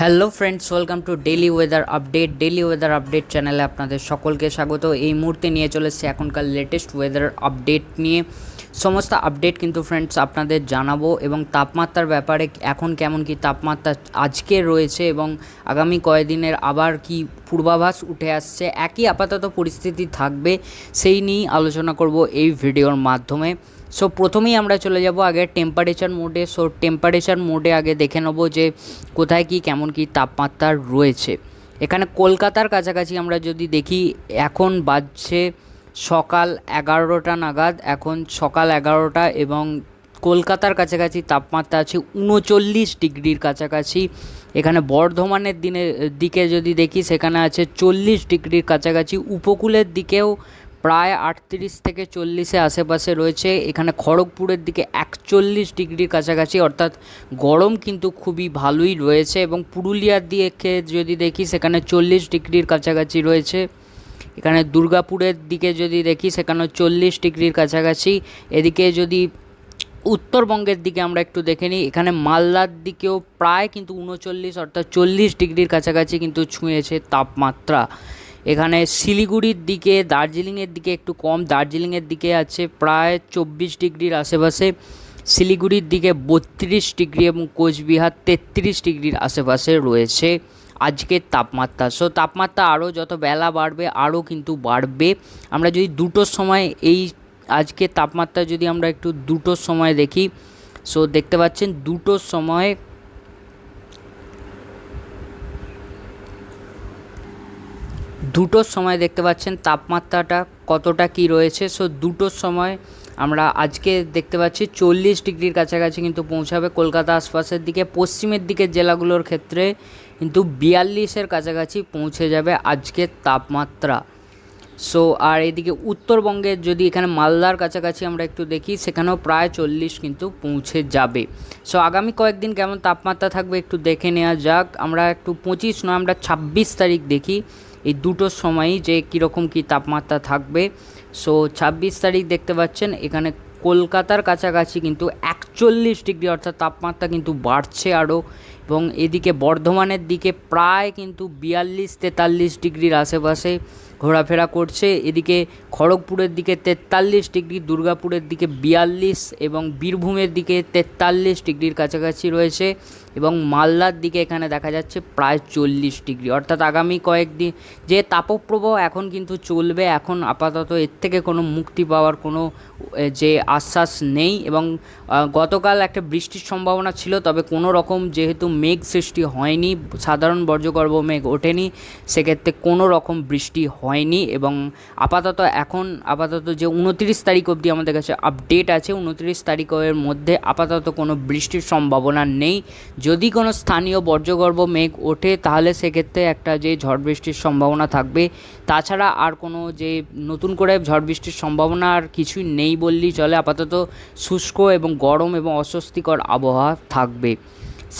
Hello friends welcome to daily weather update daily weather update চ্যানেলে আপনাদের সকলকে স্বাগত। এই মুহূর্তে নিয়ে চলেছে এখনকার লেটেস্ট ওয়েদার আপডেট নিয়ে। সমস্ত আপডেট কিন্তু ফ্রেন্ডস আপনাদের জানাব এবং তাপমাত্রার ব্যাপারে এখন কেমন কি তাপমাত্রা আজকে রয়েছে এবং আগামী কয়েকদিনের আবার কি পূর্বাভাস উঠে আসছে, একই আপাতত পরিস্থিতি থাকবে, সেই নিয়েই আলোচনা করব এই ভিডিওর মাধ্যমে। সো প্রথমেই আমরা চলে যাব আগে টেম্পারেচার মোডে সো টেম্পারেচার মোডে আগে দেখে নেব যে কোথায় কি, কেমন কি তাপমাত্রা রয়েছে। এখানে কলকাতার কাছাকাছি আমরা যদি দেখি, এখন বাজছে সকাল এগারোটা নাগাদ। এখন সকাল এগারোটা এবং কলকাতার কাছাকাছি তাপমাত্রা আছে উনচল্লিশ ডিগ্রির কাছাকাছি। এখানে বর্ধমানের দিনে, দিকে যদি দেখি, সেখানে আছে চল্লিশ ডিগ্রির কাছাকাছি। উপকূলের দিকেও প্রায় আটত্রিশ থেকে চল্লিশে আশেপাশে রয়েছে। এখানে খড়গপুরের দিকে একচল্লিশ ডিগ্রির কাছাকাছি, অর্থাৎ গরম কিন্তু খুবই ভালোই রয়েছে এবং পুরুলিয়ার দিকে যদি দেখি, সেখানে চল্লিশ ডিগ্রির কাছাকাছি রয়েছে। এখানে দুর্গাপুরের দিকে যদি দেখি সেখানে চল্লিশ ডিগ্রির কাছাকাছি। এদিকে যদি উত্তরবঙ্গের দিকে আমরা একটু দেখে নিই, এখানে মালদার দিকেও প্রায় কিন্তু উনচল্লিশ, অর্থাৎ চল্লিশ ডিগ্রির কাছাকাছি কিন্তু ছুঁয়েছে তাপমাত্রা। এখানে শিলিগুড়ির দিকে, দার্জিলিংয়ের দিকে একটু কম, দার্জিলিংয়ের দিকে আছে প্রায় চব্বিশ ডিগ্রির আশেপাশে, শিলিগুড়ির দিকে বত্রিশ ডিগ্রি এবং কোচবিহার তেত্রিশ ডিগ্রির আশেপাশে রয়েছে আজকের তাপমাত্রা। সো তাপমাত্রা আরও যত বেলা বাড়বে, আরও কিন্তু বাড়বে। আমরা যদি দুটোর সময় এই আজকে তাপমাত্রা যদি আমরা একটু দুটোর সময় দেখি সো দেখতে পাচ্ছেন দুটোর সময় দুটোর সময় দেখতে পাচ্ছেন তাপমাত্রাটা কতটা কি রয়েছে। সো দুটোর সময় আমরা আজকে দেখতে পাচ্ছি চল্লিশ ডিগ্রির কাছাকাছি কিন্তু পৌঁছাবে কলকাতা আশপাশের দিকে। পশ্চিমের দিকের জেলাগুলোর ক্ষেত্রে কিন্তু বিয়াল্লিশের কাছাকাছি পৌঁছে যাবে আজকের তাপমাত্রা। সো আর এদিকে উত্তরবঙ্গের যদি এখানে মালদার কাছাকাছি আমরা একটু দেখি, সেখানেও প্রায় চল্লিশ কিন্তু পৌঁছে যাবে। সো আগামী কয়েকদিন কেমন তাপমাত্রা থাকবে একটু দেখে নেওয়া যাক। আমরা একটু পঁচিশ নয়, আমরা ছাব্বিশ তারিখ দেখি। এই দুটোর সময়ই যে কীরকম কী তাপমাত্রা থাকবে। সো ছাব্বিশ তারিখ দেখতে পাচ্ছেন, এখানে কলকাতার কাছাকাছি কিন্তু একচল্লিশ ডিগ্রি অর্থাৎ তাপমাত্রা কিন্তু বাড়ছে আরও। এবং এদিকে বর্ধমানের দিকে প্রায় কিন্তু বিয়াল্লিশ, তেতাল্লিশ ডিগ্রির আশেপাশে ঘোরাফেরা করছে। এদিকে খড়গপুরের দিকে তেতাল্লিশ ডিগ্রি, দুর্গাপুরের দিকে বিয়াল্লিশ এবং বীরভূমের দিকে তেতাল্লিশ ডিগ্রির কাছাকাছি রয়েছে। এবং মালদার দিকে এখানে দেখা যাচ্ছে প্রায় চল্লিশ ডিগ্রি। অর্থাৎ আগামী কয়েকদিন যে তাপপ্রবাহ এখন কিন্তু চলবে, এখন আপাতত এর থেকে কোনো মুক্তি পাওয়ার কোনো যে আশ্বাস নেই এবং গতকাল একটা বৃষ্টির সম্ভাবনা ছিল, তবে কোনো রকম যেহেতু মেঘ সৃষ্টি হয়নি, সাধারণ বর্জ্যগর্ভ মেঘ ওঠেনি, সেক্ষেত্রে কোনো রকম বৃষ্টি হয়নি এবং আপাতত এখন, আপাতত যে উনত্রিশ তারিখ অবধি আমাদের কাছে আপডেট আছে, উনত্রিশ তারিখের মধ্যে আপাতত কোনো বৃষ্টির সম্ভাবনা নেই। যদি কোনো স্থানীয় বর্জ্যগর্ভ মেঘ ওঠে, তাহলে সেক্ষেত্রে একটা যে ঝড় বৃষ্টির সম্ভাবনা থাকবে। তাছাড়া আর কোনো যে নতুন করে ঝড় বৃষ্টির সম্ভাবনা আর কিছুই নেই বললেই চলে। আপাতত শুষ্ক এবং গরম এবং অস্বস্তিকর আবহাওয়া থাকবে।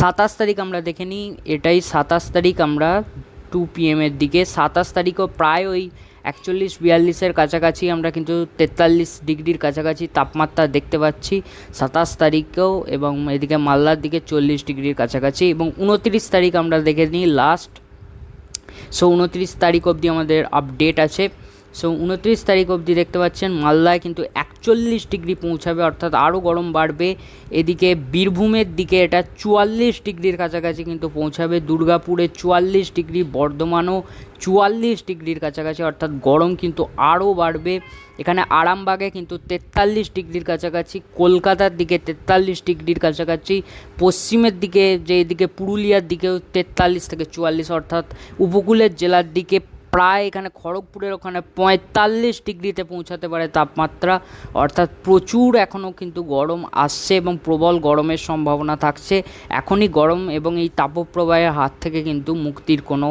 সাতাশ তারিখ আমরা দেখে নিই। এটাই সাতাশ তারিখ আমরা টু পিএমের দিকে। সাতাশ তারিখও প্রায় ওই একচল্লিশ, বিয়াল্লিশের কাছাকাছি আমরা কিন্তু তেতাল্লিশ ডিগ্রির কাছাকাছি তাপমাত্রা দেখতে পাচ্ছি। সাতাশ তারিখেও এবং এদিকে মালদার দিকে চল্লিশ ডিগ্রির কাছাকাছি এবং উনত্রিশ তারিখ আমরা দেখে নিই লাস্ট সো উনত্রিশ তারিখ অবধি আমাদের আপডেট আছে। সো উনত্রিশ তারিখ অবধি দেখতে পাচ্ছেন মালদায় কিন্তু একচল্লিশ ডিগ্রি পৌঁছাবে, অর্থাৎ আরও গরম বাড়বে। এদিকে বীরভূমের দিকে এটা চুয়াল্লিশ ডিগ্রির কাছাকাছি কিন্তু পৌঁছাবে। দুর্গাপুরে চুয়াল্লিশ ডিগ্রি, বর্ধমানও চুয়াল্লিশ ডিগ্রির কাছাকাছি, অর্থাৎ গরম কিন্তু আরও বাড়বে। এখানে আরামবাগে কিন্তু তেতাল্লিশ ডিগ্রির কাছাকাছি, কলকাতার দিকে তেতাল্লিশ ডিগ্রির কাছাকাছি, পশ্চিমের দিকে যে এদিকে পুরুলিয়ার দিকেও তেতাল্লিশ থেকে চুয়াল্লিশ, অর্থাৎ উপকূলের জেলার দিকে প্রায় এখানে খড়গপুরের ওখানে পঁয়তাল্লিশ ডিগ্রিতে পৌঁছাতে পারে তাপমাত্রা। অর্থাৎ প্রচুর এখনও কিন্তু গরম আসছে এবং প্রবল গরমের সম্ভাবনা থাকছে। এখনই গরম এবং এই তাপপ্রবাহের হাত থেকে কিন্তু মুক্তির কোনো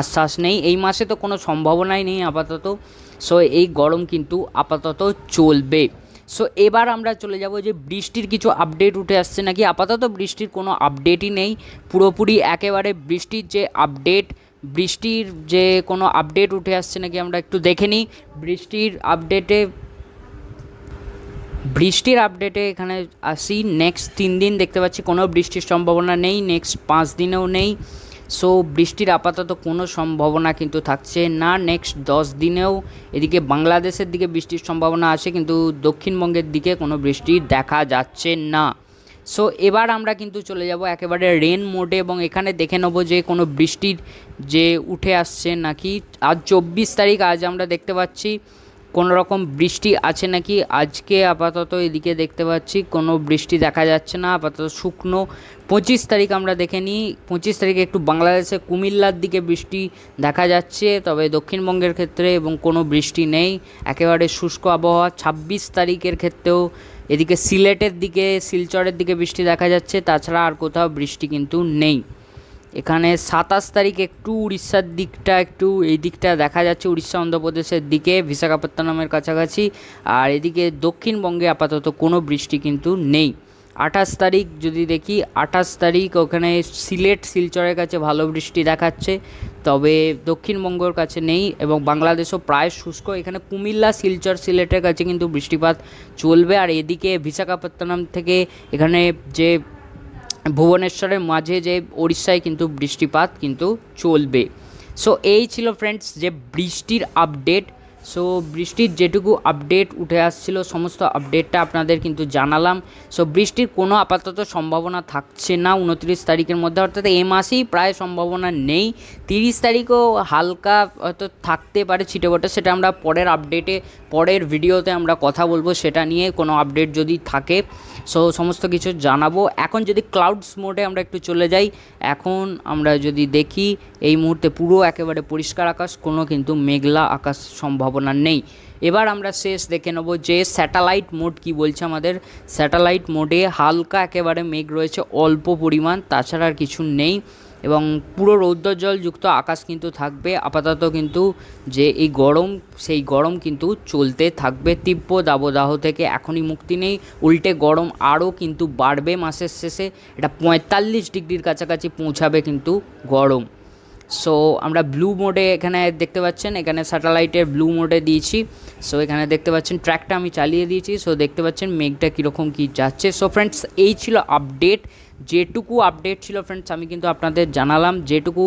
আশ্বাস নেই। এই মাসে তো কোনো সম্ভাবনাই নেই আপাতত। সো এই গরম কিন্তু আপাতত চলবে। সো এবার আমরা চলে যাব যে বৃষ্টির কিছু আপডেট উঠে আসছে নাকি? আপাতত বৃষ্টির কোনো আপডেটই নেই। পুরোপুরি একেবারে বৃষ্টির যে আপডেট বৃষ্টির যে কোনো আপডেট উঠে আসছে নাকি আমরা একটু দেখে নিই। বৃষ্টির আপডেটে বৃষ্টির আপডেটে এখানে আসি। নেক্সট তিন দিন দেখতে পাচ্ছি কোনো বৃষ্টির সম্ভাবনা নেই। নেক্সট পাঁচ দিনেও নেই। সো বৃষ্টির আপাতত কোনো সম্ভাবনা কিন্তু থাকছে না। নেক্সট দশ দিনেও এদিকে বাংলাদেশের দিকে বৃষ্টির সম্ভাবনা আছে, কিন্তু দক্ষিণবঙ্গের দিকে কোনো বৃষ্টি দেখা যাচ্ছে না। সো এবার আমরা কিন্তু চলে যাব একেবারে রেন মোডে এবং এখানে দেখে নেব যে কোনো বৃষ্টির যে উঠে আসছে নাকি। আজ চব্বিশ তারিখ, আজ আমরা দেখতে পাচ্ছি কোনো রকম বৃষ্টি আছে নাকি? আজকে আপাতত এদিকে দেখতে পাচ্ছি কোনো বৃষ্টি দেখা যাচ্ছে না। আপাতত শুকনো পঁচিশ তারিখ আমরা দেখে নিই। পঁচিশ তারিখে একটু বাংলাদেশে কুমিল্লার দিকে বৃষ্টি দেখা যাচ্ছে, তবে দক্ষিণবঙ্গের ক্ষেত্রে এবং কোনো বৃষ্টি নেই। একেবারে শুষ্ক আবহাওয়া। ছাব্বিশ তারিখের ক্ষেত্রেও এদিকে সিলেটের দিকে, শিলচরের দিকে বৃষ্টি দেখা যাচ্ছে। তাছাড়া আর কোথাও বৃষ্টি কিন্তু নেই। এখানে সাতাশ তারিখ একটু উড়িষ্যার দিকটা একটু এই দিকটা দেখা যাচ্ছে, উড়িষ্যা অন্ধ্রপ্রদেশের দিকে, বিশাখাপত্তনমের কাছাকাছি। আর এদিকে দক্ষিণবঙ্গে আপাতত কোনো বৃষ্টি কিন্তু নেই। আঠাশ তারিখ যদি দেখি, আঠাশ তারিখ ওখানে সিলেট, শিলচরের কাছে ভালো বৃষ্টি দেখাচ্ছে, তবে দক্ষিণবঙ্গের কাছে নেই এবং বাংলাদেশও প্রায় শুষ্ক। এখানে কুমিল্লা, শিলচর, সিলেটের কাছে কিন্তু বৃষ্টিপাত চলবে। আর এদিকে বিশাখাপত্তনম থেকে এখানে যে ভুবনেশ্বরের মাঝে যে উড়িষ্যায় কিন্তু বৃষ্টিপাত কিন্তু চলবে। সো এই ছিল ফ্রেন্ডস যে বৃষ্টির আপডেট সো বৃষ্টির যেটুকু আপডেট উঠে আসছিল, সমস্ত আপডেটটা আপনাদের কিন্তু জানালাম। সো বৃষ্টির কোনো আপাতত সম্ভাবনা থাকছে না উনত্রিশ তারিখের মধ্যে, অর্থাৎ এ মাসেই প্রায় সম্ভাবনা নেই। তিরিশ তারিখও হালকা হয়তো থাকতে পারে ছিটেবটে সেটা আমরা পরের আপডেটে পরের ভিডিওতে আমরা কথা বলব, সেটা নিয়ে কোনো আপডেট যদি থাকে। সো সমস্ত কিছু জানাব। এখন যদি ক্লাউডস মোডে আমরা একটু চলে যাই, এখন আমরা যদি দেখি, এই মুহূর্তে পুরো একেবারে পরিষ্কার আকাশ, কোনো কিন্তু মেঘলা আকাশ সম্ভাবনা নেই। এবার আমরা শেষ দেখে নেব যে স্যাটেলাইট মোড কি বলছে আমাদের। স্যাটেলাইট মোডে হালকা একেবারে মেঘ রয়েছে, অল্প পরিমাণ, তাছাড়া আর কিছু নেই। এবং পুরো রৌদ্রজল যুক্ত আকাশ কিন্তু থাকবে। আপাতত কিন্তু যে এই গরম, সেই গরম কিন্তু চলতে থাকবে। তীব্র দাবদাহ থেকে এখনই মুক্তি নেই। উল্টে গরম আরও কিন্তু বাড়বে মাসের শেষে। এটা পঁয়তাল্লিশ ডিগ্রির কাছাকাছি পৌঁছাবে কিন্তু গরম। সো আমরা ব্লু মোডে এখানে দেখতে পাচ্ছেন, এখানে স্যাটেলাইটের ব্লু মোডে দিয়েছি। সো এখানে দেখতে পাচ্ছেন ট্র্যাকটা আমি চালিয়ে দিয়েছি। সো দেখতে পাচ্ছেন, মেঘটা কীরকম কী যাচ্ছে। সো ফ্রেন্ডস এই ছিল আপডেট যেটুকু আপডেট ছিল ফ্রেন্ডস আমি কিন্তু আপনাদের জানালাম। যেটুকু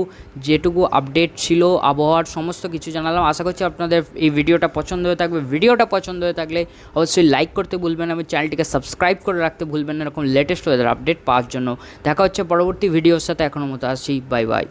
যেটুকু আপডেট ছিল, আবহাওয়ার সমস্ত কিছু জানালাম। আশা করছি আপনাদের এই ভিডিওটা পছন্দ হয়ে থাকবে। ভিডিওটা পছন্দ হয়ে থাকলে অবশ্যই লাইক করতে ভুলবেন এবং চ্যানেলটিকে সাবস্ক্রাইব করে রাখতে ভুলবেন না। এরকম লেটেস্ট ওয়েদার আপডেট পাওয়ার জন্য। দেখা হচ্ছে পরবর্তী ভিডিওর সাথে। এখনও মতো আসি। Bye bye